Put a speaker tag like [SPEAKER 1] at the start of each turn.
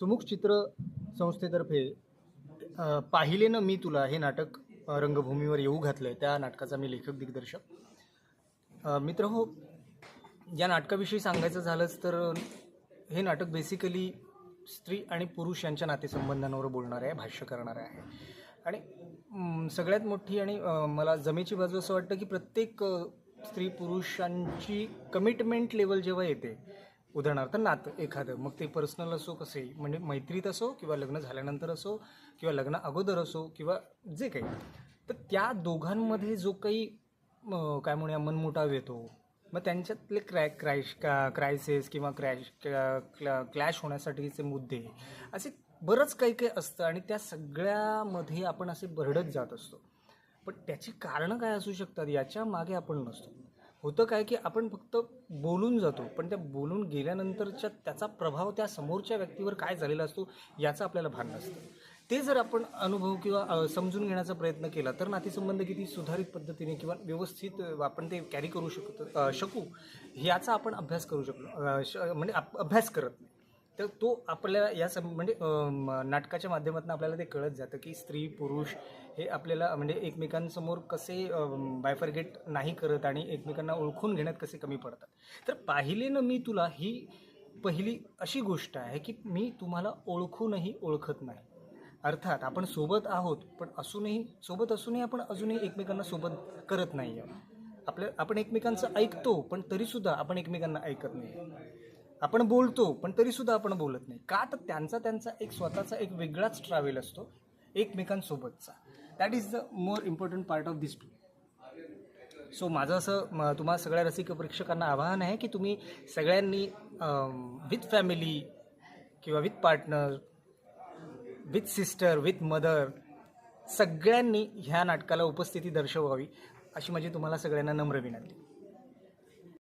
[SPEAKER 1] सुमुख चित्र संस्थेतर्फे पाहिले ना मी तुला हे नाटक रंगभूमीवर येऊ घातलं आहे त्या नाटकाचा मी लेखक दिग्दर्शक. मित्र हो या नाटकाविषयी सांगायचं झालंच तर हे नाटक बेसिकली स्त्री आणि पुरुष यांच्या नातेसंबंधांवर बोलणार आहे भाष्य करणार आहे. आणि सगळ्यात मोठी आणि मला जमेची बाजू असं वाटतं की प्रत्येक स्त्री पुरुषांची कमिटमेंट लेवल जेव्हा येते उदाहरणार्थ नातं एखादं. मग ते पर्सनल असो कसे म्हणजे मैत्रीत असो किंवा लग्न झाल्यानंतर असो किंवा लग्न अगोदर असो किंवा जे काही. तर त्या दोघांमध्ये जो काही काय म्हणूया मनमुटाव येतो मग त्यांच्यातले क्रॅ क्रॅश का क्रायसिस किंवा क्रॅश क्लॅश होण्यासाठीचे मुद्दे असे बरंच काही काही असतं आणि त्या सगळ्यामध्ये आपण असे भरडत जात असतो. पण त्याची कारणं काय असू शकतात याच्या मागे आपण नसतो. होतं काय की आपण फक्त बोलून जातो पण त्या बोलून गेल्यानंतरच्या त्याचा प्रभाव त्या समोरच्या व्यक्तीवर काय झालेला असतो याचं आपल्याला भान नसतं. ते जर आपण अनुभव किंवा समजून घेण्याचा प्रयत्न केला तर नातेसंबंध किती सुधारित पद्धतीने किंवा व्यवस्थित आपण ते कॅरी करू शकतो शकू याचा आपण अभ्यास करू शकलो श- म्हणजे आप- अभ्यास करत तर तो आपल्याला या सम म्हणजे म- नाटकाच्या माध्यमातून आपल्याला ते कळत जातं की स्त्री पुरुष हे आपल्याला म्हणजे एकमेकांसमोर कसे बायफरगेट नाही करत आणि एकमेकांना ओळखून घेण्यात कसे कमी पडतात. तर पाहिले ना मी तुला ही पहिली अशी गोष्ट आहे की मी तुम्हाला ओळखूनही ओळखत नाही. अर्थात आपण सोबत आहोत पण असूनही सोबत असूनही आपण अजूनही एकमेकांना सोबत करत नाही आहे आपल्या आपण एकमेकांचं ऐकतो पण तरीसुद्धा आपण एकमेकांना ऐकत नाही आपण बोलतो पण तरीसुद्धा आपण बोलत नाही. का तर त्यांचा त्यांचा एक स्वतःचा एक वेगळाच ट्रॅव्हल असतो एकमेकांसोबतचा. That is the more important part of this play so माझं असं म- सगळ्या रसिक प्रेक्षकांना आवाहन आहे की तुम्ही सगळ्यांनी विथ फॅमिली किंवा with partner with sister with mother सगळ्यांनी ह्या नाटकाला उपस्थिती दर्शवावी अशी माझी तुम्हाला सगळ्यांना नम्र विनंती.